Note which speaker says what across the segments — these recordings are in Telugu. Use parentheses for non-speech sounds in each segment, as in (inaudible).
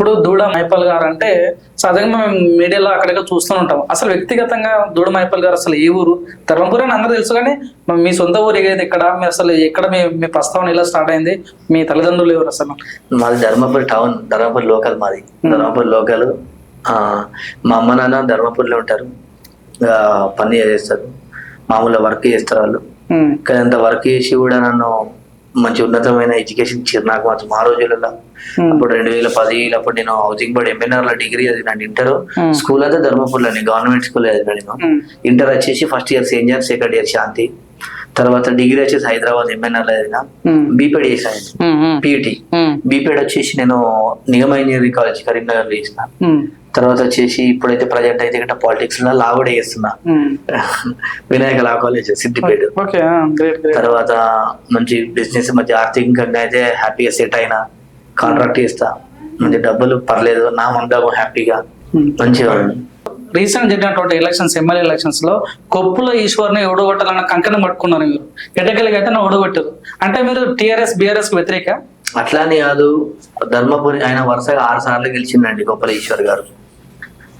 Speaker 1: ఇప్పుడు దూడ మైపాల్ గారు అంటే సహజంగా మేము మీడియాలో అక్కడిక్కడ చూస్తూ ఉంటాం. అసలు వ్యక్తిగతంగా దూడ మైపాల్ గారు అసలు ఏ ఊరు? ధర్మపురి అని అందరూ తెలుసు కానీ మీ సొంత ఊరు ఏది ఎక్కడ మీ అసలు ఎక్కడ మీ మీ ప్రస్తావన ఎలా స్టార్ట్ అయింది? మీ తల్లిదండ్రులు ఎవరు అసలు?
Speaker 2: మాది ధర్మపురి టౌన్ ధర్మపురి లోకల్ మాది. ధర్మపురి లోకల్ ఆ, మా అమ్మ నాన్న ధర్మపురిలో ఉంటారు. పని చేస్తారు. మామూలుగా వర్క్ చేస్తారు వాళ్ళు. అంత వర్క్ చేసి కూడా నన్ను మంచి ఉన్నతమైన ఎడ్యుకేషన్ ఇచ్చారు నాకు మాత్రం మా రోజులలో. అప్పుడు రెండు వేల పది అప్పుడు నేను హౌసింగ్ బోర్డ్ ఎంఎన్ఆర్లో డిగ్రీ చదివినాను ఇంటర్. స్కూల్ అయితే ధర్మపురిలోని గవర్నమెంట్ స్కూల్ నేను. ఇంటర్ వచ్చేసి first year saint John second year Shanti. తర్వాత డిగ్రీ వచ్చేసి హైదరాబాద్ ఎంఎన్ఆర్లో చదివిన బీపీడ్ చేశాను. పీఈటీ.
Speaker 1: ఉమ్,
Speaker 2: బీపీడ్ వచ్చేసి నేను నిగమ ఇంజనీరింగ్ కాలేజ్ కరీంనగర్లో చేసిన తర్వాత వచ్చేసి ఇప్పుడైతే ప్రజెంట్ అయితే ఇక్కడ పాలిటిక్స్లో లా కూడా చేస్తున్నా.
Speaker 1: ఉమ్.
Speaker 2: వినాయక లా కాలేజ్ సిద్దిపేట తర్వాత మంచి బిజినెస్ మంచి ఆర్థికంగా అయితే హ్యాపీగా సెట్ అయినా కాంట్రాక్ట్ చేస్తా. మంచి డబ్బులు పర్లేదు నా మందాము హ్యాపీగా మంచిగా.
Speaker 1: రీసెంట్ జరిగినటువంటి ఎలక్షన్స్ ఎమ్మెల్యే ఎలక్షన్స్లో కొప్పుల ఈశ్వర్ని ఓడగొట్టాలన్న కంకణం పట్టుకున్నారు మీరు. ఎటకెళ్ళకి అయితే ఓడగొట్టారు. అంటే మీరు టిఆర్ఎస్ బిఆర్ఎస్ వ్యతిరేక?
Speaker 2: అట్లానే కాదు ధర్మపురి ఆయన వరుసగా ఆరు సార్లు గెలిచిండండి గొప్పల ఈశ్వర్ గారు.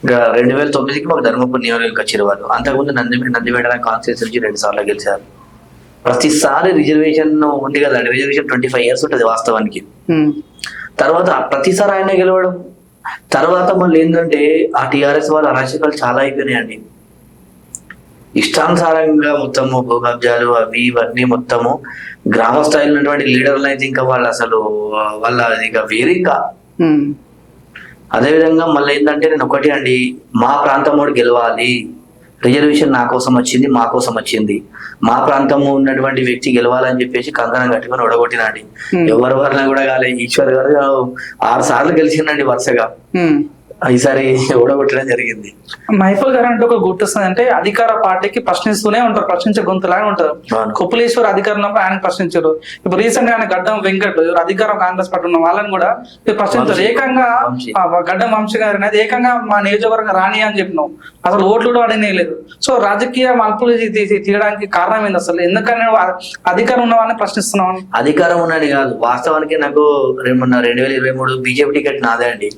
Speaker 2: రెండు వేల తొమ్మిదికి మాకు ధర్మపురి నియోజకవర్గం వచ్చారు వాళ్ళు. అంతకుముందు నంది నందిపేట కాన్స్టిట్యూన్సీ నుంచి రెండు సార్లు గెలిచారు. ప్రతిసారి రిజర్వేషన్ ఉంది కదండి రిజర్వేషన్ ట్వంటీ ఫైవ్ ఇయర్స్ ఉంటుంది వాస్తవానికి. తర్వాత ప్రతిసారి ఆయన గెలవడం. తర్వాత మళ్ళీ ఏంటంటే ఆ టిఆర్ఎస్ వాళ్ళ అరాచకాలు చాలా అయిపోయినాయండి. ఇష్టానుసారంగా మొత్తము భూ కబ్జాలు అవి ఇవన్నీ మొత్తము గ్రామ స్థాయిలో ఉన్నటువంటి లీడర్లు అయితే ఇంకా వాళ్ళు అసలు వాళ్ళ ఇంకా వేరే ఇంకా.
Speaker 1: ఉమ్,
Speaker 2: అదే విధంగా మళ్ళీ ఏంటంటే నేను ఒకటి అండి మా ప్రాంతం వాడు గెలవాలి రిజర్వేషన్ నా కోసం వచ్చింది మా కోసం వచ్చింది మా ప్రాంతము ఉన్నటువంటి వ్యక్తి గెలవాలని చెప్పేసి కంకణం కట్టుకొని ఒడగొట్టినండి. ఎవరి వలన కూడా కాలే ఈశ్వర్ గారు ఆరు సార్లు గెలిచిండండి వరుసగా. ఈసారి ఓడగొట్టడం జరిగింది.
Speaker 1: మైపల్ గారు అంటే ఒక గుర్తొస్తుంది అంటే అధికార పార్టీకి ప్రశ్నిస్తూనే ఉంటారు ప్రశ్నించే గొంతులాగా ఉంటారు. కొప్పులేశ్వర్ అధికారం ఉన్నప్పుడు ఆయన ప్రశ్నించారు. ఇప్పుడు రీసెంట్గా ఆయన గడ్డం వెంకట్ ఎవరు అధికారం కాంగ్రెస్ పార్టీ ఉన్న వాళ్ళని కూడా ప్రశ్నించారు. ఏకంగా గడ్డం వంశీ గారు అనేది ఏకంగా మా నియోజకవర్గం రాని అని చెప్పినాం. అసలు ఓట్లు కూడా అడగలేదు సో రాజకీయ మలుపులు తీయడానికి కారణం ఏంది అసలు? ఎందుకని అధికారం ఉన్న వాళ్ళని ప్రశ్నిస్తున్నాం
Speaker 2: అధికారం ఉన్నది కాదు. వాస్తవానికి నాకు రెండు రెండు వేల ఇరవై మూడు బీజేపీ టికెట్ నాదే అండి.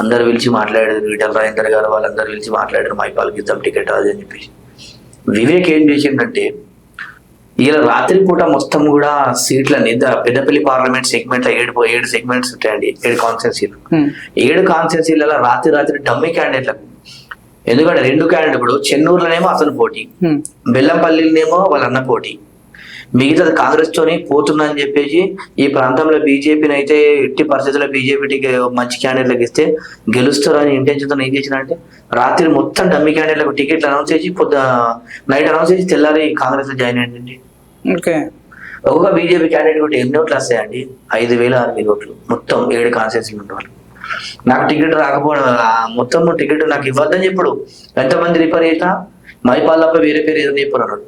Speaker 2: అందరు పిలిచి మాట్లాడారు. ఈటల రాజేందర్ గారు వాళ్ళందరూ పిలిచి మాట్లాడారు. మైపాల్ గీతం టికెట్ అది అని చెప్పేసి. వివేక్ ఏం చేసిందంటే ఇలా రాత్రి పూట మొత్తం కూడా సీట్లని పెద్దపల్లి పార్లమెంట్ సెగ్మెంట్ ఏడు ఏడు సెగ్మెంట్స్ ఉంటాయండి ఏడు కాన్స్టెన్సీలు ఏడు కాన్స్టెన్సీలలో రాత్రి రాత్రి డమ్మి క్యాండిడేట్లకు ఎందుకంటే రెండు క్యాండిడేట్ ఇప్పుడు చెన్నూరులోనేమో అతను పోటీ
Speaker 1: ఉమ్,
Speaker 2: బెల్లంపల్లినేమో వాళ్ళ అన్న పోటీ. మిగతాది కాంగ్రెస్ తోని పోతుందని చెప్పేసి ఈ ప్రాంతంలో బీజేపీని అయితే ఎట్టి పరిస్థితుల్లో బీజేపీకి మంచి క్యాండిడేట్లకు ఇస్తే గెలుస్తారని ఇంటెన్షన్తో ఏం చేసినంటే రాత్రి మొత్తం డమ్మి క్యాండిడేట్లకు టికెట్లు అనౌన్స్ చేసి పొద్దు నైట్ అనౌన్స్ చేసి తెల్లారి కాంగ్రెస్లో జాయిన్ అయ్యండి
Speaker 1: ఓకే.
Speaker 2: ఒక్కొక్క బీజేపీ క్యాండిడేట్ కూడా ఎన్ని ఓట్లు వస్తాయండి ఐదు వేల ఆరు వేల ఓట్లు. మొత్తం ఏడు కాన్స్టిట్యూన్సీలు ఉండేవాళ్ళు నాకు టికెట్ రాకపోవడం మొత్తం టికెట్ నాకు ఇవ్వద్దని చెప్పుడు. ఎంతమంది రిఫర్ చేసినా మైపాలప్ప వేరే పేరు ఏదో చెప్పారు అన్నాడు.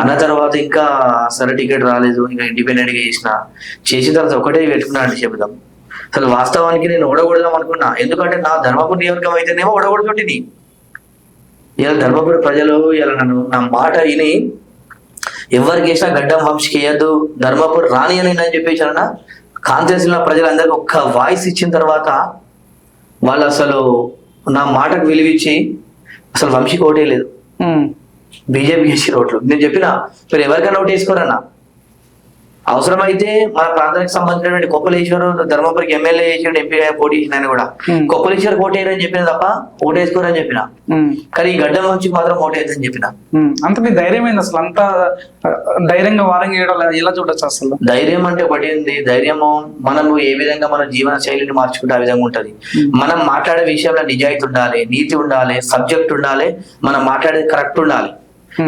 Speaker 2: అన్న తర్వాత ఇంకా సరే టికెట్ రాలేదు ఇంకా ఇండిపెండెంట్గా చేసిన చేసిన తర్వాత ఒకటే పెట్టుకున్నా అని చెబుదాం. అసలు వాస్తవానికి నేను ఓడగొడదాం అనుకున్నా. ఎందుకంటే నా ధర్మపురి నియోజకం అయితేనేమో ఓడగొడుతుంటిని. ఇలా ధర్మపురి ప్రజలు ఇలా నన్ను నా మాట విని ఎవరికి వేసినా గడ్డం వంశీకి వేయద్దు ధర్మపురి రాని అని అని చెప్పేసి అన్న కాన్ఫరెన్స్లో ప్రజలందరికీ ఒక్క వాయిస్ ఇచ్చిన తర్వాత వాళ్ళు అసలు నా మాటకు విలువిచ్చి అసలు వంశీకి ఓటే లేదు.
Speaker 1: ఉమ్,
Speaker 2: బీజేపీ చేసి ఓట్లు నేను చెప్పిన మీరు ఎవరికైనా ఓటు వేసుకోరన్నా? అవసరమైతే మన ప్రాంతానికి సంబంధించినటువంటి కొప్పలేశ్వరు ధర్మపురికి ఎమ్మెల్యే చేసిన ఎంపీ పోటీ చేసిన కూడా. కొప్పలేశ్వర్ ఓటు వేయరని చెప్పిన తప్ప ఓటు వేసుకోరని చెప్పిన. కానీ ఈ గడ్డ నుంచి మాత్రం ఓటు వేయదని చెప్పిన.
Speaker 1: అంత మీ ధైర్యం ఏంది అసలు? అంత ధైర్యంగా వారంగా లేదు. ఎలా చూడొచ్చు అసలు?
Speaker 2: ధైర్యం అంటే ఒకటి ఉంది ధైర్యము మనము ఏ విధంగా మన జీవన శైలిని మార్చుకుంటే ఆ విధంగా ఉంటది. మనం మాట్లాడే విషయంలో నిజాయితీ ఉండాలి నీతి ఉండాలి సబ్జెక్ట్ ఉండాలి మనం మాట్లాడేది కరెక్ట్ ఉండాలి.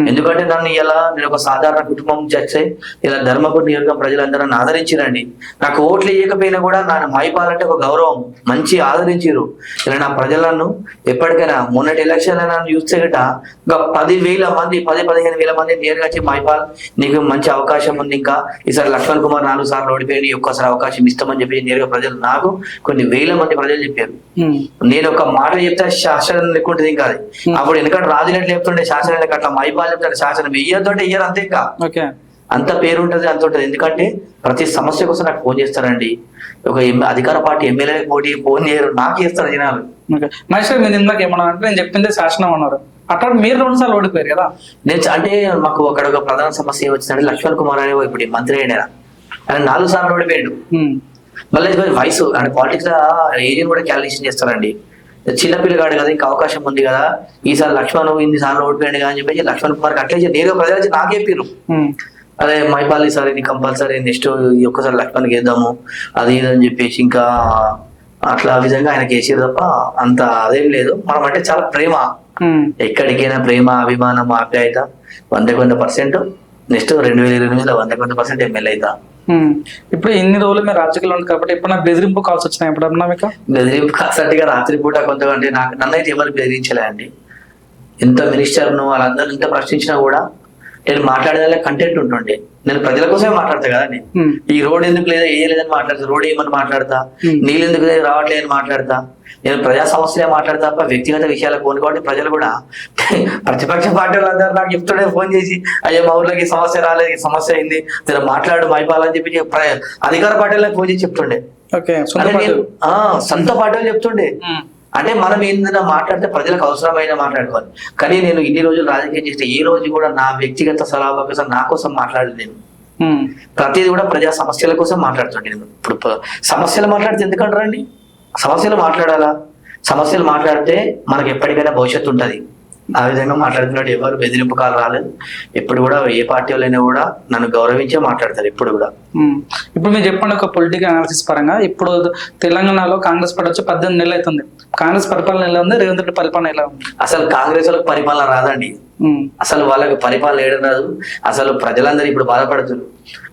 Speaker 2: ఎందుకంటే నన్ను ఇలా నేను ఒక సాధారణ కుటుంబం చచ్చే ఇలా ధర్మపురి నియోజకవర్గం ప్రజలందరూ నన్ను ఆదరించిరండి. నాకు ఓట్లు వేయకపోయినా కూడా నన్ను మైపాలంటే ఒక గౌరవం మంచి ఆదరించారు ఇలా నా ప్రజలను ఎప్పటికైనా మొన్నటి ఎలక్షన్ నన్ను చూస్తే గట ఒక పది వేల మంది పది పదిహేను వేల మంది నేరుగా వచ్చి మైపాల్ నీకు మంచి అవకాశం ఉంది ఇంకా. ఈసారి లక్ష్మణ్ కుమార్ నాలుగు సార్లు ఓడిపోయి ఒక్కసారి అవకాశం ఇస్తామని చెప్పి నేరుగా ప్రజలు నాకు కొన్ని వేల మంది ప్రజలు చెప్పారు.
Speaker 1: ఉమ్,
Speaker 2: నేను ఒక మాట చెప్తే శాసనం లెక్కుంటుంది ఇంకా అది అప్పుడు ఎందుకంటే రాజునట్లు చెప్తుండే శాసనం అట్లా మైపాలు చెప్తాడు శాసనం అంటే ఇయ్యరు అంతే ఇంకా.
Speaker 1: ఓకే.
Speaker 2: అంత పేరు ఉంటుంది అంత ఉంటుంది. ఎందుకంటే ప్రతి సమస్య కోసం నాకు ఫోన్ చేస్తారండి. ఒక అధికార పార్టీ ఎమ్మెల్యే పోటీ ఫోన్ చేయరు. నాకు చేస్తారు జనాలు.
Speaker 1: మహేష్ గారు మీరు ఇందాక ఏమన్నా అంటే నేను చెప్పింది శాసనం అన్నారు. అట్లా మీరు రెండు సార్లు ఓడిపోయారు కదా?
Speaker 2: నేను అంటే మాకు అక్కడ ఒక ప్రధాన సమస్య ఏమొచ్చిందంటే లక్ష్మణ్ కుమార్ అనే ఇప్పుడు మంత్రి అయినా ఆయన నాలుగు సార్లు ఓడిపోయాడు. మళ్ళీ వయసు అంటే పాలిటిక్స్లో ఏరియన్ కూడా క్యాలిక్యులేషన్ చేస్తారండి. చిన్న పిల్లగాడు కదా ఇంకా అవకాశం ఉంది కదా ఈసారి లక్ష్మణ్ ఇన్ని సార్లు ఓడిపోయాడు కదా అని చెప్పేసి లక్ష్మణ్ కుమార్ అట్లే నేను ప్రజలు వచ్చి నాకే
Speaker 1: ఉమ్.
Speaker 2: అదే మైపాలి సార్ ఇది కంపల్సరీ నెక్స్ట్ ఒక్కసారి లక్ష్మణ్కి వేద్దాము అది ఇది అని చెప్పేసి ఇంకా అట్లా విధంగా ఆయనకి వేసారు తప్ప అంత అదేం లేదు మనం అంటే చాలా ప్రేమ. ఎక్కడికైనా ప్రేమ అభిమానం ఆప్యాయత వంద పర్సెంట్ నెక్స్ట్ రెండు వేల ఇరవై వంద పర్సెంట్ ఎమ్మెల్యే అవుతా.
Speaker 1: ఇప్పుడు ఇన్ని రోజులు మీరు రాజకీయాలు ఉంది కాబట్టి ఎప్పుడన్నా బెదిరింపు కాల్స్ వచ్చినాయి ఎప్పుడన్నా మీకు?
Speaker 2: బెదిరింపు కాసట్టుగా రాత్రిపూట కొంతమంది నాకు నన్నైతే ఎవరు బెదిరించలే అండి. ఎంత మినిస్టర్ను వాళ్ళందరూ ఎంత ప్రశ్నించినా కూడా నేను మాట్లాడేదానికి కంటెంట్ ఉంటుండే. నేను ప్రజల కోసమే మాట్లాడతా కదండి.
Speaker 1: ఉమ్.
Speaker 2: ఈ రోడ్ ఎందుకు లేదా ఏ లేదని మాట్లాడతా రోడ్ ఏమని మాట్లాడతా. నీళ్ళు ఎందుకు లేదు రావట్లేదని మాట్లాడతా. నేను ప్రజా సమస్యలే మాట్లాడతా తప్ప వ్యక్తిగత విషయాలకు పోను. కాబట్టి ప్రజలు కూడా (laughs) ప్రతిపక్ష పార్టీ వాళ్ళందరూ నాకు చెప్తుండే ఫోన్ చేసి అయ్యో మా ఊర్లోకి ఈ సమస్య రాలేదు ఈ సమస్య అయింది. మీరు మాట్లాడు మైపాలని చెప్పి అధికార పార్టీలకు ఫోన్ చేసి చెప్తుండే.
Speaker 1: సొంత
Speaker 2: పార్టీలు. చెప్తుండే. అంటే మనం ఏందైనా మాట్లాడితే ప్రజలకు అవసరమైన మాట్లాడుకోవాలి. కానీ నేను ఇన్ని రోజులు రాజకీయం చేస్తే ఏ రోజు కూడా నా వ్యక్తిగత సలహా కోసం నా కోసం మాట్లాడలేదు నేను. ప్రతిదీ కూడా ప్రజా సమస్యల కోసం మాట్లాడుతుండే నేను. ఇప్పుడు సమస్యలు మాట్లాడితే ఎందుకంటారండి? సమస్యలు మాట్లాడాలా? సమస్యలు మాట్లాడితే మనకి ఎప్పటికైనా భవిష్యత్తు ఉంటది. ఆ విధంగా మాట్లాడుతున్నాడు. ఎవరు బెదిరింపు కాలు రాలేదు. ఎప్పుడు కూడా ఏ పార్టీ వాళ్ళైనా కూడా నన్ను గౌరవించే మాట్లాడతారు ఎప్పుడు కూడా.
Speaker 1: ఇప్పుడు మీరు చెప్పండి ఒక పొలిటికల్ అనాలిసిస్ పరంగా. ఇప్పుడు తెలంగాణలో కాంగ్రెస్ పార్టీ వచ్చి పద్దెనిమిది నెలలు అవుతుంది. కాంగ్రెస్ పరిపాలన ఎలా ఉంది? రేవంత్ రెడ్డి పరిపాలన ఎలా ఉంది?
Speaker 2: అసలు కాంగ్రెస్ వాళ్ళకి పరిపాలన రాదండి. అసలు వాళ్ళకి పరిపాలన ఏడం రాదు. అసలు ప్రజలందరూ ఇప్పుడు బాధపడుతున్నారు.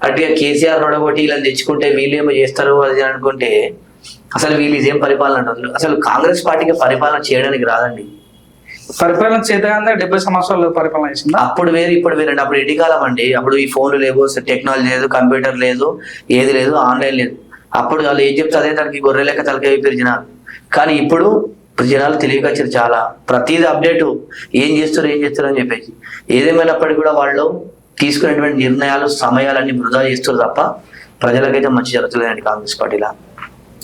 Speaker 2: అటుగా కేసీఆర్ నొడగొట్టి వీళ్ళని తెచ్చుకుంటే వీళ్ళేమో చేస్తారు అది అనుకుంటే అసలు వీళ్ళు ఇదేం పరిపాలన అసలు కాంగ్రెస్ పార్టీకి పరిపాలన చేయడానికి రాదండి.
Speaker 1: పరిపాలన చేతగానే డెబ్బై సంవత్సరాలు పరిపాలన చేసిందా?
Speaker 2: అప్పుడు వేరు ఇప్పుడు వేరండి అప్పుడు ఎడి కాలం అండి. అప్పుడు ఈ ఫోన్లు లేవు టెక్నాలజీ లేదు కంప్యూటర్ లేదు ఏది లేదు ఆన్లైన్ లేదు. అప్పుడు వాళ్ళు ఏం చెప్తే అదే దానికి గొర్రె లెక్క తలకాయ అయిపోయారు జనాలు. కానీ ఇప్పుడు జనాలు తెలివికి వచ్చారు చాలా. ప్రతిదీ అప్డేట్. ఏం చేస్తారు ఏం చేస్తారు అని చెప్పేసి. ఏదేమైనప్పటికీ కూడా వాళ్ళు తీసుకునేటువంటి నిర్ణయాలు సమయాలన్నీ వృధా చేస్తారు తప్ప ప్రజలకైతే మంచి జరుగుతుందండి కాంగ్రెస్ పార్టీలా.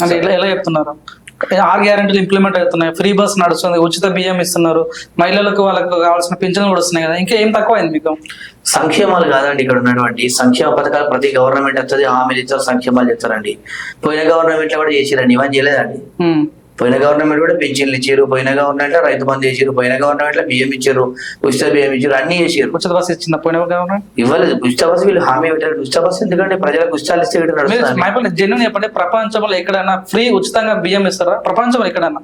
Speaker 1: అంటే ఎలా ఎలా చెప్తున్నారు? ఆరు గ్యారెంటీలు ఇంప్లిమెంట్ అవుతున్నాయి. ఫ్రీ బస్ నడుస్తుంది ఉచిత బియ్యం ఇస్తున్నారు. మహిళలకు వాళ్ళకు కావాల్సిన పింఛన్లు కూడా వస్తున్నాయి కదా. ఇంకా ఏం తక్కువైంది మీకు?
Speaker 2: సంక్షేమాలు కాదండి ఇక్కడ ఉన్నటువంటి. సంక్షేమ పథకాలు ప్రతి గవర్నమెంట్ వస్తుంది హామీలు ఇస్తారు సంక్షేమాలు ఇస్తారండి పోయిన గవర్నమెంట్లో కూడా చేసిరండి ఇవన్నీ చేయలేదండి. పోయిన గవర్నమెంట్ కూడా పెన్షన్లు ఇచ్చారు పోయిన గవర్నమెంట్ రైతు బంధు చేసారు పోయిన గవర్నమెంట్లో బియ్యం ఇచ్చారు ఉచిత బియ్యం ఇచ్చారు అన్ని చేసారు
Speaker 1: ఉచిత బస్ ఇచ్చిందా పోయిన గవర్నమెంట్?
Speaker 2: ఇవ్వలేదు. ఉచిత బస్సు వీళ్ళు హామీ పెట్టారు ఉచిత బస్సు ఎందుకంటే ప్రజలకు ఉచితాలు ఇస్తే
Speaker 1: జెన్యున్ చెప్పండి ప్రపంచంలో ఎక్కడైనా ఫ్రీ ఉచితంగా బియ్యం ఇస్తారా? ప్రపంచంలో ఎక్కడైనా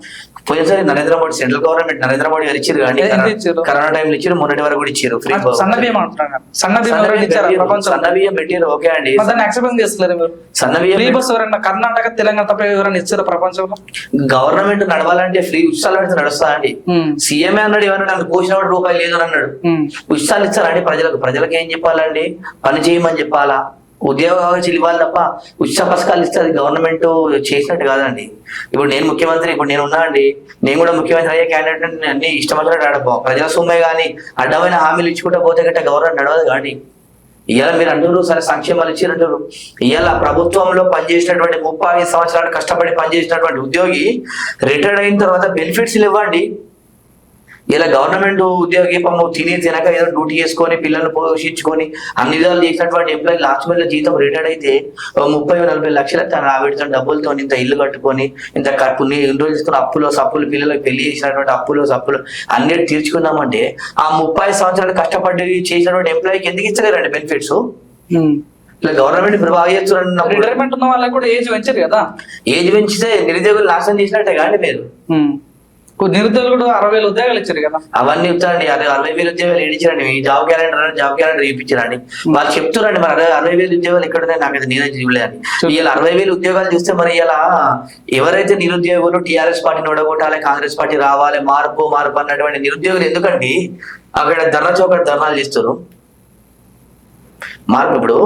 Speaker 2: పోయినసారి నరేంద్ర మోడీ సెంట్రల్ గవర్నమెంట్ నరేంద్ర మోడీ గారు ఇచ్చారు కానీ కరోనా- టైంలో ఇచ్చారు మొన్నటి వరకు కూడా ఇచ్చారు. ఫ్రీ
Speaker 1: సన్న బియ్యం అంటున్నాను సన్న బియ్యం
Speaker 2: సన్న బియ్యం పెట్టారు ఓకే అండి.
Speaker 1: దాన్ని యాక్సెప్ట్ చేస్తలేదు మీరు?
Speaker 2: సన్న
Speaker 1: ఫ్రీ
Speaker 2: బియ్యం
Speaker 1: బస్ ఎవరైనా కర్ణాటక తెలంగాణ తప్ప ఎవరైనా ఇచ్చారా ప్రపంచంలో?
Speaker 2: గవర్నమెంట్ నడవాలంటే ఫ్రీ ఉచితాలు పెడితే నడుస్తా అండి. సీఎంఏ అన్నాడు ఏమన్నాడు? నాకు పోసినవాడు రూపాయలు లేదు అని అన్నాడు. ఉచితాలు ఇస్తారండి ప్రజలకు. ప్రజలకు ఏం చెప్పాలండి? పని చేయమని చెప్పాలా? ఉద్యోగ ఇవ్వాలి తప్ప ఉచిత పథకాలు ఇస్తే అది గవర్నమెంట్ చేసినట్టు కాదండి. ఇప్పుడు నేను ముఖ్యమంత్రి ఇప్పుడు నేను ఉన్నా అండి. నేను కూడా ముఖ్యమంత్రి అయ్యే క్యాండిడేట్ అన్ని ఇష్టం వచ్చినట్టు ఆడపో ప్రజల సొమ్మే కానీ అడ్డమైన హామీలు ఇచ్చుకుంటా పోతే గట్ట గవర్నమెంట్ నడవదు కానీ ఇవాళ మీరు అంటారు సరే సంక్షేమాలు ఇచ్చినట్టు ఇవాళ ప్రభుత్వంలో పనిచేసినటువంటి ముప్పై ఐదు సంవత్సరాలు కష్టపడి పనిచేసినటువంటి ఉద్యోగి రిటైర్డ్ అయిన తర్వాత బెనిఫిట్స్ ఇవ్వండి. ఇలా గవర్నమెంట్ ఉద్యోగి పాపం తిని తినక ఏదో డ్యూటీ చేసుకొని పిల్లల్ని పోషించుకొని అన్ని విధాలు చేసినటువంటి ఎంప్లాయీ లాస్ట్ మినిట్ జీతం రిటైర్డ్ అయితే ముప్పై నలభై లక్షలు తన ఆవిడతో డబ్బులతో ఇంత ఇల్లు కట్టుకొని ఇంత కట్టు ఇన్ని రోజులు తీసుకున్న అప్పులో సప్పులు పిల్లలకు పెళ్ళి చేసినటువంటి అప్పులు సప్పులు అన్నిటి తీర్చుకుందామంటే ఆ ముప్పై సంవత్సరాలు కష్టపడి చేసినటువంటి ఎంప్లాయీకి ఎందుకు ఇచ్చలేరండి బెనిఫిట్స్ గవర్నమెంట్
Speaker 1: రిటైర్మెంట్ ఉన్న వాళ్ళకి కూడా ఏజ్ పెంచారు కదా.
Speaker 2: ఏజ్ పెంచితే నిరుద్యోగులు నాశనం చేసినట్టే కానీ మీరు.
Speaker 1: నిరుద్యోగులు కూడా అరవై వేలు ఉద్యోగాలు ఇచ్చారు కదా.
Speaker 2: అవన్నీ ఇస్తారండి అదే అరవై వేలు ఉద్యోగాలు ఏడిచారండి ఈ జాబ్ క్యాలెండర్ అని జాబ్ క్యాలెండర్ చూపించారండి వాళ్ళు చెప్తున్నారండి మరి అరవై వేలు ఉద్యోగాలు ఎక్కడ ఉన్నాయి నాకు అది నేనే చూడలేదండి ఇలా అరవై వేలు ఉద్యోగాలు చూస్తే మరి ఇలా ఎవరైతే నిరుద్యోగులు టీఆర్ఎస్ పార్టీని ఓడగొట్టాలి కాంగ్రెస్ పార్టీ రావాలి మార్పు మార్పు అన్నటువంటి నిరుద్యోగులు ఎందుకండి? అక్కడ ధర్నా చౌకట ధర్నాలు చేస్తారు. మార్పు ఇప్పుడు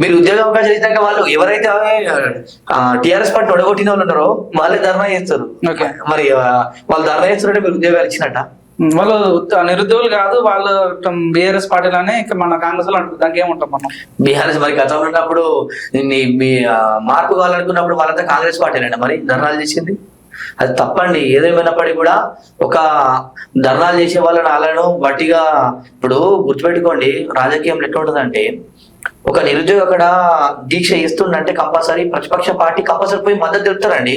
Speaker 2: మీరు ఉద్యోగ అవకాశాలు ఇచ్చాక వాళ్ళు ఎవరైతే టిఆర్ఎస్ పార్టీ ఒడగొట్టిన వాళ్ళు ఉన్నారో వాళ్ళే ధర్నా చేస్తారు.
Speaker 1: ఓకే.
Speaker 2: మరి వాళ్ళు ధర్నా చేస్తున్నారంటే మీరు ఉద్యోగాలు ఇచ్చినట్ట?
Speaker 1: వాళ్ళు నిరుద్యోగులు కాదు వాళ్ళు బీఆర్ఎస్ పార్టీలోనే ఇంకా మన కాంగ్రెస్లో అంటారు దానికి ఏముంటాం మనం?
Speaker 2: బీఆర్ఎస్ మరి గతంలో ఉన్నప్పుడు మార్పు కావాలనుకున్నప్పుడు వాళ్ళంతా కాంగ్రెస్ పార్టీలేనా మరి ధర్నాలు చేసింది? అది తప్పండి. ఏదేమైనప్పటికీ కూడా ఒక ధర్నాలు చేసే వాళ్ళని వాళ్ళను వట్టిగా ఇప్పుడు గుర్తుపెట్టుకోండి. రాజకీయంలో ఎట్లా ఉంటుందంటే ఒక నిరుద్యోగి అక్కడ దీక్ష ఇస్తుందంటే కంపల్సరీ ప్రతిపక్ష పార్టీ కంపల్సరీ పోయి మద్దతు తెలుపుతారండి.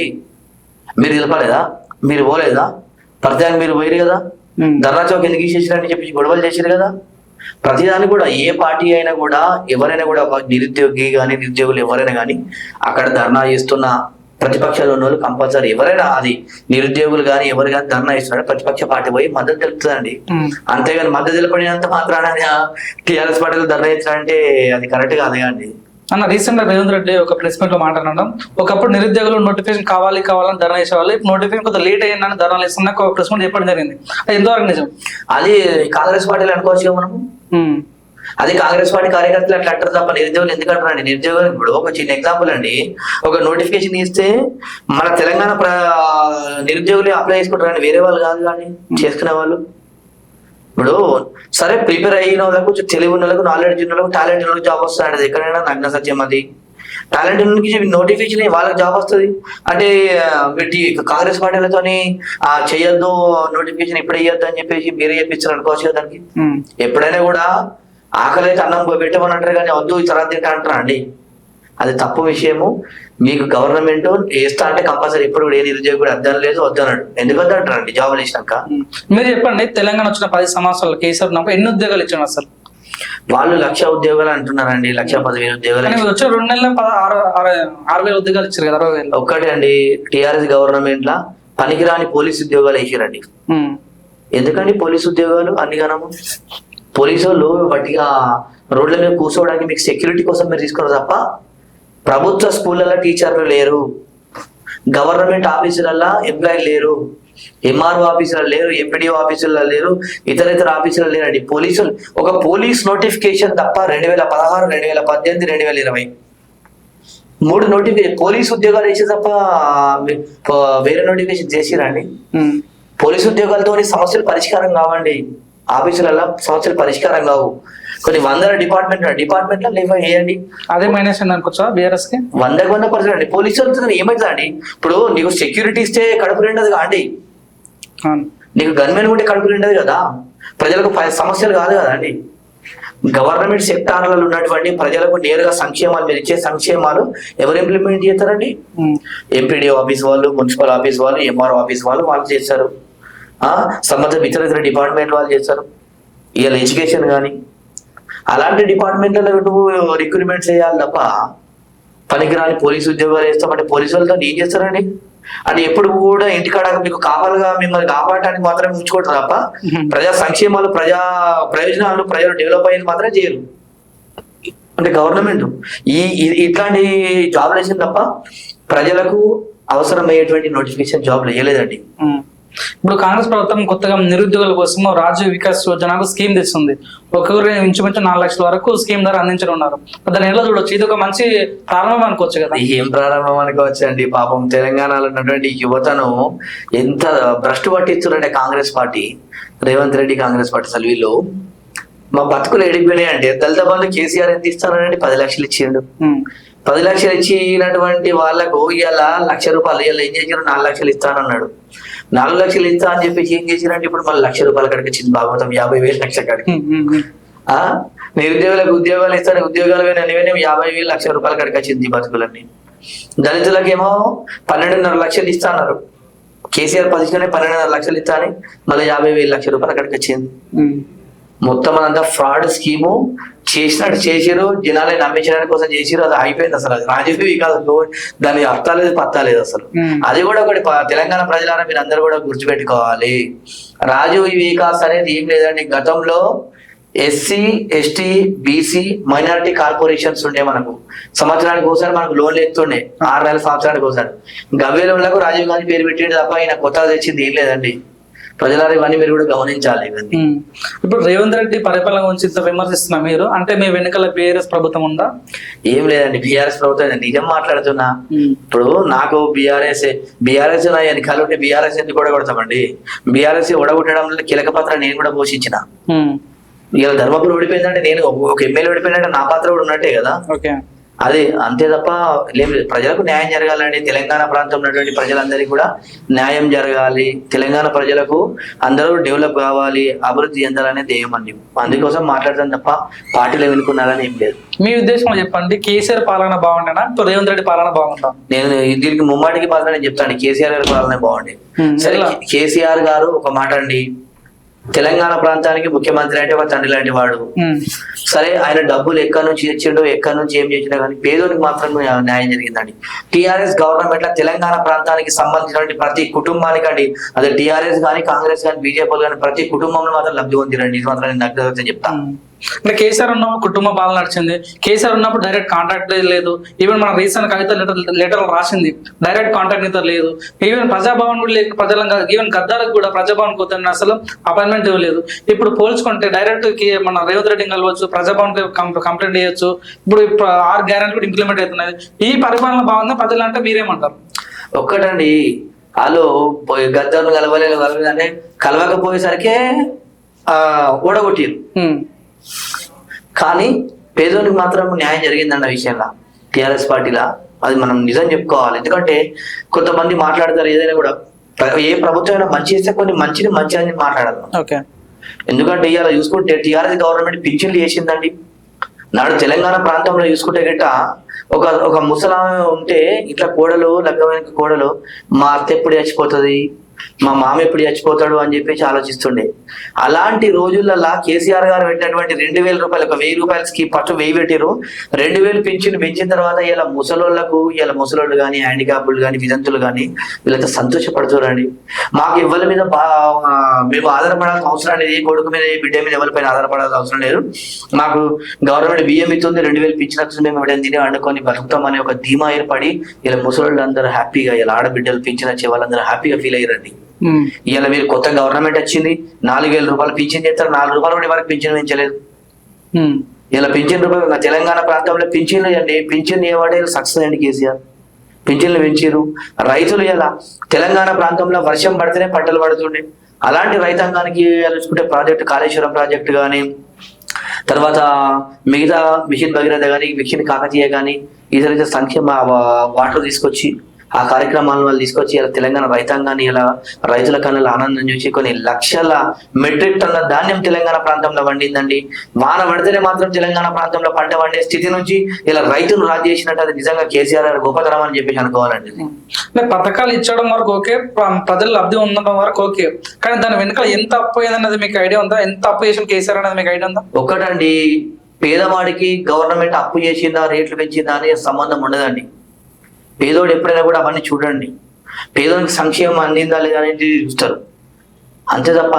Speaker 2: మీరు తెలపలేదా? మీరు పోలేదా? ప్రతిదానికి మీరు పోయారు కదా. ధర్నా చౌక్ ఎందుకు తీసేసారని చెప్పి గొడవలు చేశారు కదా. ప్రతిదాని కూడా ఏ పార్టీ అయినా కూడా ఎవరైనా కూడా ఒక నిరుద్యోగి కానీ నిరుద్యోగులు ఎవరైనా కానీ అక్కడ ధర్నా చేస్తున్న ప్రతిపక్షంలో ఉన్న వాళ్ళు కంపల్సరీ. ఎవరైనా అది నిరుద్యోగులు కానీ ఎవరు కానీ ధర్నా ఇస్తున్నారో ప్రతిపక్ష పార్టీ పోయి మద్దతు తెలుపుతుందండి. అంతేగాని మద్దతు తెలిపినంత మాత్రాన టీఆర్ఎస్ పార్టీలో ధర్నా ఇస్తారంటే అది కరెక్ట్ కాదు అండి.
Speaker 1: అన్న రీసెంట్గా రేవంత్ రెడ్డి ఒక ప్రెస్ మీట్లో మాట్లాడడం ఒకప్పుడు నిరుద్యోగులు నోటిఫికేషన్ కావాలి కావాలని ధర్నా చేసేవాళ్ళు. ఇప్పుడు నోటిఫికేషన్ కొంత లేట్ అయ్యిందని ధర్నాలు ఇస్తున్నా ఒక ప్రెస్ మీట్ చెప్పడం జరిగింది. అది ఎంతవరకు నిజం?
Speaker 2: అది కాంగ్రెస్ పార్టీలో అనుకోవచ్చు
Speaker 1: ఉమ్.
Speaker 2: అది కాంగ్రెస్ పార్టీ కార్యకర్తలు అట్లా అంటారు తప్ప నిరుద్యోగులు ఎందుకు అంటారండి నిరుద్యోగులు ఇప్పుడు ఒక చిన్న ఎగ్జాంపుల్ అండి. ఒక నోటిఫికేషన్ ఇస్తే మన తెలంగాణ ప్ర నిరుద్యోగులు అప్లై చేసుకుంటారండి. వేరే వాళ్ళు కాదు కానీ చేసుకునే వాళ్ళు. ఇప్పుడు సరే ప్రిపేర్ అయిన వాళ్ళకు తెలివి ఉన్న వాళ్ళకు నాలెడ్జ్ ఉన్న వాళ్ళకు టాలెంట్ ఉన్న జాబ్ వస్తుంది ఎక్కడైనా నగ్న సత్యం అది. టాలెంట్ ఉన్న నోటిఫికేషన్ వాళ్ళకి జాబ్ వస్తుంది. అంటే వీటి కాంగ్రెస్ పార్టీలతోని ఆ, చేయొద్దు నోటిఫికేషన్ ఇప్పుడు వేయొద్దు అని చెప్పేసి మీరే చెప్పించారు అనుకోవచ్చు దానికి. ఎప్పుడైనా కూడా ఆకలి అయితే అన్నం పెట్టమని అంటారు కానీ వద్దు ఈ తర్వాత తింటా అంటారా అండి? అది తప్పు విషయము. మీకు గవర్నమెంట్ వేస్తా అంటే కంపల్సరీ ఇప్పుడు కూడా ఏ నిరుద్యోగి కూడా అర్థం లేదు వద్దన్నాడు ఎందుకు వద్దంటారండి జాబులు
Speaker 1: ఉమ్. మీరు చెప్పండి తెలంగాణ వచ్చిన పది సంవత్సరాలు కేసీఆర్ ఉన్నప్పుడు ఎన్ని ఉద్యోగాలు ఇచ్చాడు అసలు?
Speaker 2: వాళ్ళు లక్ష ఉద్యోగాలు అంటున్నారండి లక్ష పదివేలు ఉద్యోగాలు
Speaker 1: వచ్చిన రెండు నెలల ఆరు వేల ఉద్యోగాలు ఇచ్చారు కదా అరవై వేలు.
Speaker 2: ఒక్కటే అండి టిఆర్ఎస్ గవర్నమెంట్ లా పనికిరాని పోలీస్ ఉద్యోగాలు వేసారండి. ఎందుకండి పోలీస్ ఉద్యోగాలు అన్ని గనము పోలీసు వాళ్ళు వట్టిగా రోడ్ల మీద కూర్చోవడానికి మీకు సెక్యూరిటీ కోసం మీరు తీసుకున్నారు తప్ప ప్రభుత్వ స్కూళ్ళల్లో టీచర్లు లేరు. గవర్నమెంట్ ఆఫీసులల్లో ఎంప్లాయీలు లేరు. ఎంఆర్ఓ ఆఫీసులలో లేరు ఎంపీడీఓ ఆఫీసులలో లేరు ఇతర ఇతర ఆఫీసులలో లేరండి. పోలీసులు ఒక పోలీస్ నోటిఫికేషన్ తప్ప రెండు వేల పదహారు రెండు వేల పద్దెనిమిది రెండు వేల ఇరవై. మూడు నోటిఫికేషన్ పోలీస్ ఉద్యోగాలు వేసే తప్ప వేరే నోటిఫికేషన్ చేసిరండి. పోలీసు ఉద్యోగాలతో సమస్యలు పరిష్కారం కావండి. ఆఫీసులలో సమస్యలు పరిష్కారం కావు. కొన్ని వందల డిపార్ట్మెంట్ డిపార్ట్మెంట్లో లేవో వేయండి
Speaker 1: అదే మైనస్ అనుకోవచ్చా బీఆర్ఎస్కి?
Speaker 2: వందకు వంద పర్సెంట్ అండి. పోలీసు వాళ్ళతో ఏమైతుంది అండి ఇప్పుడు నీకు సెక్యూరిటీ ఇస్తే కడుపు నిండదు కాండి నీకు గన్మెన్ ఉంటే కడుపు నిండదు కదా. ప్రజలకు సమస్యలు కాదు కదా అండి. గవర్నమెంట్ సెక్టార్లలో ఉన్నటువంటి ప్రజలకు నేరుగా సంక్షేమాలు మీరు ఇచ్చే సంక్షేమాలు ఎవరు ఇంప్లిమెంట్ చేస్తారండి. ఎంపీడీఓ ఆఫీస్ వాళ్ళు మున్సిపల్ ఆఫీస్ వాళ్ళు ఎంఆర్ఓ ఆఫీస్ వాళ్ళు వాళ్ళు చేస్తారు. ఆ, సంబంధిత ఇతర ఇతర డిపార్ట్మెంట్ వాళ్ళు చేస్తారు. ఇవాళ ఎడ్యుకేషన్ కానీ అలాంటి డిపార్ట్మెంట్లలో నువ్వు రిక్రూట్మెంట్ చేయాలి తప్ప పనికిరాని పోలీసు ఉద్యోగాలు వేస్తామంటే పోలీసు వాళ్ళతో ఏం చేస్తారండి? అంటే ఎప్పుడు కూడా ఇంటికాడ మీకు కావాలిగా మిమ్మల్ని కాపాడటానికి మాత్రమే ఉంచుకోవటం తప్ప. ప్రజా సంక్షేమాలు ప్రజా ప్రయోజనాలు ప్రజలు డెవలప్ అయ్యేది మాత్రం చేయరు. అంటే గవర్నమెంట్. ఈ ఇట్లాంటి జాబ్లు వేసింది తప్ప ప్రజలకు అవసరమయ్యేటువంటి నోటిఫికేషన్ జాబ్లు వేయలేదండి.
Speaker 1: ఇప్పుడు కాంగ్రెస్ ప్రభుత్వం కొత్తగా నిరుద్యోగుల కోసం రాజీవ్ వికాస్ యోజనకు స్కీమ్ తెస్తుంది ఒక్కొక్కరు ఇంచుమించు నాలుగు లక్షల వరకు స్కీమ్ ద్వారా అందించడం ఉన్నారు దాని ఎలా చూడొచ్చు. ఇది ఒక మంచి ప్రారంభం అనుకోవచ్చు కదా.
Speaker 2: ఏం ప్రారంభం అనుకోవచ్చండి పాపం తెలంగాణలో ఉన్నటువంటి యువతను ఎంత భ్రష్టు పట్టిస్తున్నారంటే కాంగ్రెస్ పార్టీ? రేవంత్ రెడ్డి కాంగ్రెస్ పార్టీ అసలు వీళ్ళు మా బతుకులు ఎడిగిపోయినాయండి దళిత బంధు కేసీఆర్ ఎంత ఇస్తానండి పది లక్షలు ఇచ్చిండు. పది లక్షలు ఇచ్చినటువంటి వాళ్ళకు ఇలా లక్ష రూపాయలు ఇలా ఏం చేసారు నాలుగు లక్షలు ఇస్తానన్నాడు నాలుగు లక్షలు ఇస్తా అని చెప్పేసి ఏం చేసిరంటే ఇప్పుడు మళ్ళీ లక్ష రూపాయల కాడికి వచ్చింది భాగవతం యాభై వేలు లక్ష కాడికి. ఆ? నిరుద్యోగులకు ఉద్యోగాలు ఇస్తాడు ఉద్యోగాలు పోయిన యాభై వేలు లక్ష రూపాయల కాడికి వచ్చింది బతుకులన్నీ. దళితులకేమో పన్నెండున్నర లక్షలు ఇస్తాన్నారు కేసీఆర్ పొజిషన్ పన్నెండున్నర లక్షలు ఇస్తా అని మళ్ళీ యాభై వేలు లక్ష రూపాయల కాడికి వచ్చింది. మొత్తం అదంతా ఫ్రాడ్ స్కీము చేసినట్టు చేసిరు జనాలని నమ్మించడానికి కోసం చేసిరు అది అయిపోయింది అసలు. అది రాజకీయ కాదు దాని అర్థాలేదు పత్తాలేదు అసలు. అది కూడా ఒకటి తెలంగాణ ప్రజలారా మీరు అందరూ కూడా గుర్తుపెట్టుకోవాలి. రాజీవ్ వికాస్ అనేది ఏం లేదండి. గతంలో SC ST BC minority corporations ఉండే మనకు. సంవత్సరానికి ఒకసారి మనకు లోన్లు ఎత్తుండే. ఆరు నెలల సంవత్సరానికి ఒకసారి. గవ్వేలంలకు రాజీవ్ గాంధీ పేరు పెట్టిండు తప్ప ఆయన కొత్తగా తెచ్చింది ఏం లేదండి. ప్రజలారా ఇవన్నీ మీరు కూడా గమనించాలి ఇవన్నీ.
Speaker 1: ఇప్పుడు రేవంత్ రెడ్డి పరిపాలన గురించి ఇంత విమర్శిస్తున్నా మీరు? అంటే మీ వెనుకల బీఆర్ఎస్ ప్రభుత్వం ఉందా?
Speaker 2: ఏం లేదండి బీఆర్ఎస్ ప్రభుత్వం నేను నిజం మాట్లాడుతున్నా. ఇప్పుడు నాకు బీఆర్ఎస్ బీఆర్ఎస్ ఎన్నికలు ఉంటే బీఆర్ఎస్ ఎందుకు ఓడగొడతామండి? బీఆర్ఎస్ ఓడగొట్టడంలో కీలక పాత్ర నేను కూడా పోషించిన. ఇలా ధర్మపురం ఓడిపోయిందంటే నేను ఒక ఎమ్మెల్యే ఓడిపోయిందంటే నా పాత్ర కూడా ఉన్నట్టే కదా?
Speaker 1: ఓకే.
Speaker 2: అదే అంతే తప్ప లేదు. ప్రజలకు న్యాయం జరగాలండి. తెలంగాణ ప్రాంతం ఉన్నటువంటి ప్రజలందరికీ కూడా న్యాయం జరగాలి. తెలంగాణ ప్రజలకు అందరూ డెవలప్ కావాలి. అభివృద్ధి చెందాలనే ధ్యేయం అండి అందుకోసం మాట్లాడతాను తప్ప పార్టీలో వెనుకున్నారని ఏం లేదు.
Speaker 1: మీ ఉద్దేశంలో చెప్పండి. కేసీఆర్ పాలన బాగుండేనా? రేవంత్ రెడ్డి పాలన బాగుందా?
Speaker 2: నేను దీనికి ముమ్మాటికి నేను చెప్తాను. కేసీఆర్ గారి పాలనే
Speaker 1: ఉమ్,
Speaker 2: సరే? కేసీఆర్ గారు ఒక మాట అండి తెలంగాణ ప్రాంతానికి ముఖ్యమంత్రి అంటే ఒక తండ్రి లాంటి వాడు. సరే ఆయన డబ్బులు ఎక్కడి నుంచి తెచ్చిండో ఎక్కడి నుంచి ఏం చేసినా కానీ పేదోనికి మాత్రం న్యాయం జరిగిందండి టిఆర్ఎస్ గవర్నమెంట్లో తెలంగాణ ప్రాంతానికి సంబంధించినటువంటి ప్రతి కుటుంబానికి అండి అదే టిఆర్ఎస్ కానీ కాంగ్రెస్ కానీ బీజేపీ కానీ ప్రతి కుటుంబంలో మాత్రం లబ్ధి పొందిరండి ఇది మాత్రం నేను చెప్తాను.
Speaker 1: అంటే కేసీఆర్ ఉన్నప్పుడు కుటుంబ పాలన నడిచింది. కేసీఆర్ ఉన్నప్పుడు డైరెక్ట్ కాంటాక్ట్ లేదు ఈవెన్ మన రీసెంట్ కవిత లెటర్ లెటర్ రాసింది. డైరెక్ట్ కాంటాక్ట్ అయితే లేదు. ఈవెన్ ప్రజాభవన్ కూడా లేదు ప్రజలంగా ఈవెన్ గద్దాలకు కూడా ప్రజాభవన్ పోతే అసలు అపాయింట్మెంట్ ఇవ్వలేదు. ఇప్పుడు పోల్చుకుంటే డైరెక్ట్ మన రేవంత్ రెడ్డి కలవచ్చు ప్రజాభవన్ కంప్లైంట్ చేయొచ్చు. ఇప్పుడు ఆరు గ్యారెంటీ కూడా ఇంప్లిమెంట్ అవుతున్నది ఈ పరిపాలన బాగుందా? ప్రజలు అంటే మీరేమంటారు?
Speaker 2: ఒక్కటండి. వాళ్ళు పోయి గద్దర్ను కలవలేదు కలవలేదంటే కలవకపోయేసరికే ఆ ఓడగొట్టిరు. కానీ పేదోనికి మాత్రం న్యాయం జరిగిందన్న విషయంలో టిఆర్ఎస్ పార్టీలా అది మనం నిజం చెప్పుకోవాలి. ఎందుకంటే కొంతమంది మాట్లాడతారు ఏదైనా కూడా ఏ ప్రభుత్వం అయినా మంచి చేస్తే కొన్ని మంచిని మంచి అని మాట్లాడాలి
Speaker 1: ఓకే.
Speaker 2: ఎందుకంటే ఇవాళ చూసుకుంటే టీఆర్ఎస్ గవర్నమెంట్ పింఛన్లు చేసిందండి. నాడు తెలంగాణ ప్రాంతంలో చూసుకుంటే గిట్ట ఒక ఒక ముసలామె ఉంటే ఇట్లా కోడలు లగ్గమైన కోడలు మా అత్త ఎప్పుడు చచ్చిపోతుంది? మా మామ ఎప్పుడు చచ్చిపోతాడు అని చెప్పేసి ఆలోచిస్తుండే. అలాంటి రోజులలో కేసీఆర్ గారు పెట్టినటువంటి రెండు వేల రూపాయలు ఒక వెయ్యి రూపాయల స్కీమ్ ఫస్ట్ వెయ్యి పెట్టారు రెండు వేలు పెంచిన పెంచిన తర్వాత ఇలా ముసలోళ్ళకు ఇలా ముసలోళ్ళు కానీ హ్యాండిక్యాప్లు కానీ విదంతులు కానీ వీళ్ళతో సంతోషపడుతున్నారండి మాకు ఎవరి మీద బా మేము ఆధారపడాల్సిన అవసరం లేదు. కొడుకు మీద బిడ్డ మీద ఎవరిపైన ఆధారపడాల్సిన అవసరం లేదు. మాకు గవర్నమెంట్ బియ్యం ఇస్తుంది రెండు వేలు పింఛన్ మేము ఎవరైనా తినే వండుకొని బతుకుతాం అనే ఒక ధీమా ఏర్పడి ఇలా ముసలోళ్ళు అందరూ హ్యాపీగా ఇలా ఆడబిడ్డలు పెంచిన వచ్చే వాళ్ళందరూ హ్యాపీగా ఫీల్ అయ్యారండి. ఇవాళ మీరు కొత్త గవర్నమెంట్ వచ్చింది నాలుగు వేల రూపాయలు పింఛన్ చేస్తారు నాలుగు రూపాయలు కూడా వరకు పింఛన్ పెంచలేదు. ఇలా పింఛన్ రూపాయలు నా తెలంగాణ ప్రాంతంలో పింఛన్లు అండి పింఛన్ ఇవ్వడే సక్సెస్ అండి కేసీఆర్. పింఛన్లు పెంచారు రైతులు ఇలా తెలంగాణ ప్రాంతంలో వర్షం పడితేనే పంటలు పడుతుండే. అలాంటి రైతాంగానికి చూసుకుంటే ప్రాజెక్టు కాళేశ్వరం ప్రాజెక్టు కానీ తర్వాత మిగతా మిషన్ భగీరథ కానీ మిషన్ కాకతీయ కానీ ఇతర సంక్షేమ వాటర్ తీసుకొచ్చి ఆ కార్యక్రమాలను వాళ్ళు తీసుకొచ్చి ఇలా తెలంగాణ రైతాంగాన్ని ఇలా రైతుల కన్నా ఆనందం చూసి కొన్ని లక్షల మెట్రిక్ టన్నుల ధాన్యం తెలంగాణ ప్రాంతంలో పండిందండి. వాన పడితేనే మాత్రం తెలంగాణ ప్రాంతంలో పంట పండే స్థితి నుంచి ఇలా రైతును రాజు చేసినట్టు అది నిజంగా కేసీఆర్ గారి గొప్పతనం అని చెప్పేసి అనుకోవాలండి.
Speaker 1: పథకాలు ఇచ్చడం వరకు ఓకే ప్ర- ప్రజల లబ్ధి ఉండడం వరకు ఓకే. కానీ దాని వెనుక ఎంత అప్పు అయిందన్నది మీకు ఐడియా ఉందా? ఎంత అప్పు చేసిన కేసీఆర్ అనేది మీకు ఐడియా ఉందా?
Speaker 2: ఒక్కటండి పేదవాడికి గవర్నమెంట్ అప్పు చేసిందా రేట్లు పెంచిందా అనే సంబంధం ఉండదండి. పేదోడు ఎప్పుడైనా కూడా అవన్నీ చూడండి. పేదోనికి సంక్షేమం అందిందా లేదా అనేది చూస్తారు. అంతే తప్ప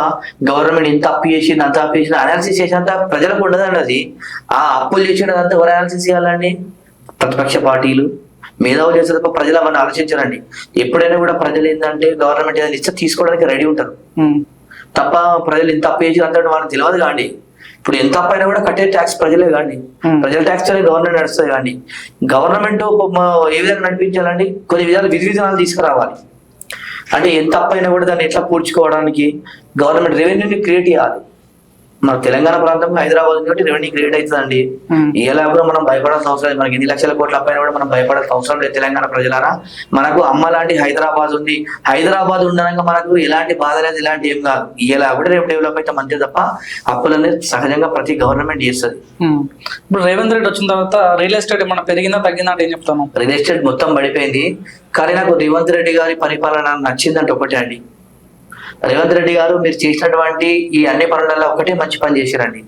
Speaker 2: గవర్నమెంట్ ఎంత అప్పు చేసింది అంత అప్పు చేసింది అనాలిసిస్ చేసినంత ప్రజలకు ఉండదండి అది. ఆ అప్పులు చేసినదంతా ఎవరు అనాలిసిస్ చేయాలండి? ప్రతిపక్ష పార్టీలు. మేధావులు చేసే తప్ప ప్రజలు అవన్నీ ఆలోచించరండి. ఎప్పుడైనా కూడా ప్రజలు ఏంటంటే గవర్నమెంట్ ఏదైనా ఇస్తే తీసుకోవడానికి రెడీ ఉంటారు. తప్ప ప్రజలు ఎంత అప్పు చేసి అంతా వాళ్ళకి తెలియదు కాండి ఇప్పుడు ఎంత అయినా కూడా కట్టే ట్యాక్స్ ప్రజలే కాండి
Speaker 1: Hmm.
Speaker 2: ప్రజల ట్యాక్స్ గవర్నమెంట్ నడుస్తుంది కాండి గవర్నమెంట్ ఏ విధంగా నడిపించాలండి? కొన్ని విధాలు విధి విధానాలు తీసుకురావాలి. అంటే ఎంత అయినా కూడా దాన్ని ఎట్లా పూడ్చుకోవడానికి గవర్నమెంట్ రెవెన్యూని క్రియేట్ చేయాలి. మన తెలంగాణ ప్రాంతంలో హైదరాబాద్ కాబట్టి రెవెన్యూ క్రియేట్ అవుతుందండి. ఎలా కూడా మనం భయపడాల్సిన అవసరం లేదు. మనకి ఎన్ని లక్షల కోట్ల అప్పైనా కూడా మనం భయపడాల్సిన అవసరం లేదు తెలంగాణ ప్రజలారా. మనకు అమ్మ లాంటి హైదరాబాద్ ఉంది. హైదరాబాద్ ఉండడానికి మనకు ఎలాంటి బాధ లేదు ఇలాంటి ఏం కాదు. ఇలా కూడా రేపు డెవలప్ అయితే మంచిది తప్ప అప్పులన్నీ సహజంగా ప్రతి గవర్నమెంట్ చేస్తుంది.
Speaker 1: ఇప్పుడు రేవంత్ రెడ్డి వచ్చిన తర్వాత రియల్ ఎస్టేట్ ఏమన్నా పెరిగిందా తగ్గిందా అంటే ఏం చెప్తాను?
Speaker 2: రియల్ ఎస్టేట్ మొత్తం పడిపోయింది. కానీ నాకు రేవంత్ రెడ్డి గారి పరిపాలన నచ్చిందంటే ఒకటే అండి. రేవంత్ రెడ్డి గారు మీరు చేసినటువంటి ఈ అన్ని పనులలో ఒకటే మంచి పని చేసిరండి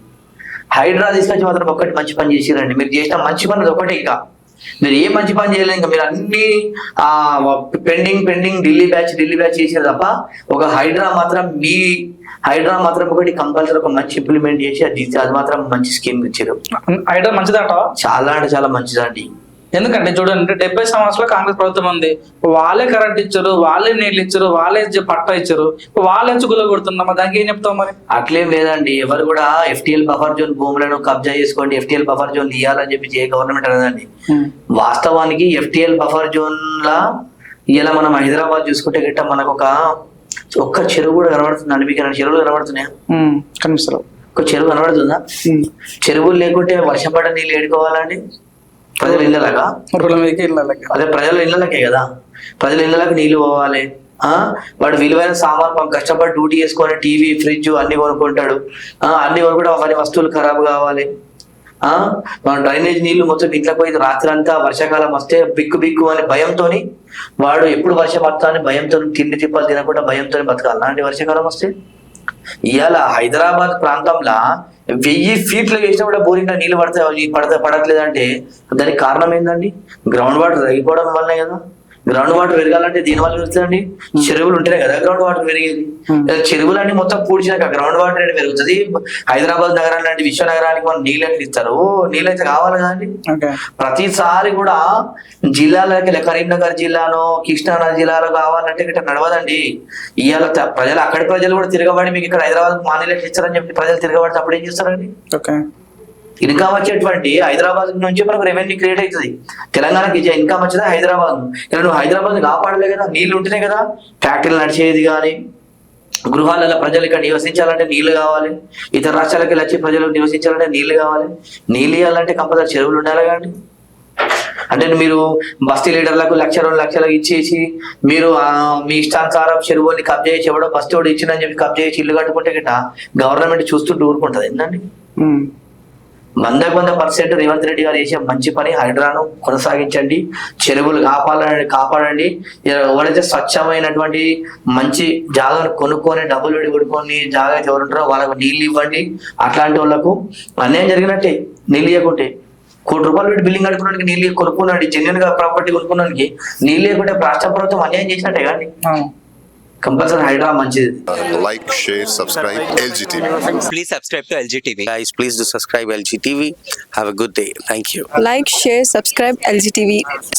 Speaker 2: హైడ్రా తీసుకొచ్చి మాత్రం ఒకటి మంచి పని చేసిరండి మీరు చేసిన మంచి పని అది ఒకటే ఇంకా. మీరు ఏ మంచి పని చేయలేదు ఇంకా. మీరు అన్ని ఆ pending pending Delhi batch Delhi batch చేసారు తప్ప ఒక హైడ్రా మాత్రం మీ హైడ్రా మాత్రం ఒకటి కంపల్సరీ ఒక మంచి ఇంప్లిమెంట్ చేసి అది అది మాత్రం మంచి స్కీమ్ ఇచ్చారు.
Speaker 1: ఐడియా మంచిదంటావా?
Speaker 2: చాలా అంటే చాలా మంచిదండి.
Speaker 1: ఎందుకంటే చూడండి డెబ్బై సంవత్సరాలు కాంగ్రెస్ ప్రభుత్వం ఉంది. వాళ్ళే కరెంట్ ఇచ్చారు వాళ్ళే నీళ్ళు ఇచ్చారు వాళ్ళే పట్టా ఇచ్చారు. వాళ్ళే చుగులు కొడుతున్నాం దానికి ఏం చెప్తాం మరి?
Speaker 2: అట్లేం లేదండి. ఎవరు కూడా ఎఫ్టీఎల్ బఫర్ జోన్ భూములను కబ్జా చేసుకోండి ఎఫ్టీఎల్ బఫర్ జోన్ ఇవ్వాలని చెప్పి ఏ గవర్నమెంట్ అనదండి. వాస్తవానికి ఎఫ్టీఎల్ బఫర్ జోన్ లా ఇలా మనం హైదరాబాద్ చూసుకుంటే గిట్ట మనకు ఒక ఒక్క చెరువు కూడా కనబడుతుంది. మీకు చెరువులు కనబడుతున్నాయా?
Speaker 1: కనిపిస్తారు
Speaker 2: ఒక చెరువు కనబడుతుందా. చెరువులు లేకుంటే వర్షం పడ్డ నీళ్ళు ఏడుకోవాలండి? ప్రజల ఇళ్ళలాగా?
Speaker 1: వెళ్ళాలి
Speaker 2: అదే ప్రజల ఇళ్ళకే కదా? ప్రజల ఇళ్ళకి నీళ్ళు పోవాలి. ఆ? వాడు విలువైన సామాన్ కష్టపడి డ్యూటీ చేసుకొని టీవీ ఫ్రిడ్జ్ అన్ని కొనుక్కుంటాడు. ఆ? అన్ని కొనుక్కుంటే అవన్నీ వస్తువులు ఖరాబ్ కావాలి. ఆ? మన డ్రైనేజ్ నీళ్ళు మొత్తం ఇంట్లోకి పోయి రాత్రి అంతా వర్షాకాలం వస్తే బిక్కు బిక్కు అనే భయంతోని వాడు ఎప్పుడు వర్షం వస్తా అని భయంతో తిండి తిప్పలు తినకుండా భయంతో బతకాలి. అలాంటి వర్షాకాలం వస్తే? ఇవాళ హైదరాబాద్ ప్రాంతంలో వెయ్యి ఫీట్లు వేసినా కూడా బోరింగ్ నీళ్ళు పడతా పడతా పడట్లేదంటే దానికి కారణం ఏంటండి గ్రౌండ్ వాటర్ తగ్గిపోవడం వల్లనే కదా. గ్రౌండ్ వాటర్ పెరగాలంటే దీని వల్ల పెరుగుతుందండి చెరువులు ఉంటేనే కదా గ్రౌండ్ వాటర్ పెరిగేది
Speaker 1: Hmm.
Speaker 2: చెరువులన్నీ మొత్తం పూడ్చినాక గ్రౌండ్ వాటర్ అనేది పెరుగుతుంది. హైదరాబాద్ నగరం లాంటి విశ్వ నగరానికి మనం నీళ్ళు ఎట్లా ఇస్తారు? నీళ్ళు అయితే కావాలి కదండి ప్రతిసారి కూడా జిల్లాలకి కరీంనగర్ జిల్లాలో కృష్ణానగర్ జిల్లాలో కావాలంటే ఇక్కడ నడవదండి. ఇవాళ ప్రజలు అక్కడి ప్రజలు కూడా తిరగబడి మీకు ఇక్కడ హైదరాబాద్ మానేలు ఇచ్చారని చెప్పి ప్రజలు తిరగబడితే అప్పుడు ఏం చేస్తారండి?
Speaker 1: ఓకే.
Speaker 2: ఇన్కమ్ వచ్చేటువంటి హైదరాబాద్ నుంచి మనకు రెవెన్యూ క్రియేట్ అవుతుంది. తెలంగాణకి ఇన్కమ్ వచ్చేది హైదరాబాద్. ఇలా నువ్వు హైదరాబాద్ కాపాడలే కదా నీళ్ళు ఉంటేనే కదా ఫ్యాక్టరీలు నడిచేది కానీ గృహాలలో ప్రజలు ఇక్కడ నివసించాలంటే నీళ్ళు కావాలి ఇతర రాష్ట్రాలకి వచ్చి ప్రజలు నివసించాలంటే నీళ్ళు కావాలి. నీళ్ళు ఇవ్వాలంటే కంపల్సరీ చెరువులు ఉండాలి కానీ అంటే మీరు బస్తీ లీడర్లకు లక్ష రెండు లక్షలకు ఇచ్చేసి మీరు మీ ఇష్టానుసారం చెరువుని కబ్జా చేసి ఎవడో బస్తీ వాడు ఇచ్చిందని చెప్పి కబ్జా చేసి ఇల్లు కట్టుకుంటే గిట్ట గవర్నమెంట్ చూస్తుంటూ ఊరుకుంటది. ఏంటండి వందకు వంద పర్సెంట్ రేవంత్ రెడ్డి గారు చేసే మంచి పని హైడ్రాను కొనసాగించండి. చెరువులు కాపాడండి కాపాడండి. ఎవరైతే స్వచ్ఛమైనటువంటి మంచి జాగాను కొనుక్కొని డబ్బులు పెట్టి కొనుక్కొని జాగా ఎవరుంటారో ఎవరు ఉంటారో వాళ్ళకు నీళ్ళు ఇవ్వండి. అట్లాంటి వాళ్ళకు అన్యాయం జరిగినట్టే నీళ్ళు ఇవ్వకుంటే కోటి రూపాయలు పెట్టి బిల్డింగ్ కడుకున్నానికి నీళ్ళు కొనుక్కున్నాడు జెన్యున్గా ప్రాపర్టీ కొనుక్కున్నానికి నీళ్ళు లేకుంటే రాష్ట్ర ప్రభుత్వం అన్యాయం చేసినట్టే కానీ కంపల్సరీ హైడ్రా మంచిది
Speaker 3: like, share, subscribe, LGTV.
Speaker 4: Please subscribe to LG TV.
Speaker 5: Guys, please do subscribe LG TV. Have a good day. Thank you.
Speaker 6: like, share, subscribe LGTV.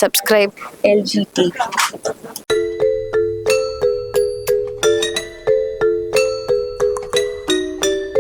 Speaker 7: subscribe LGT.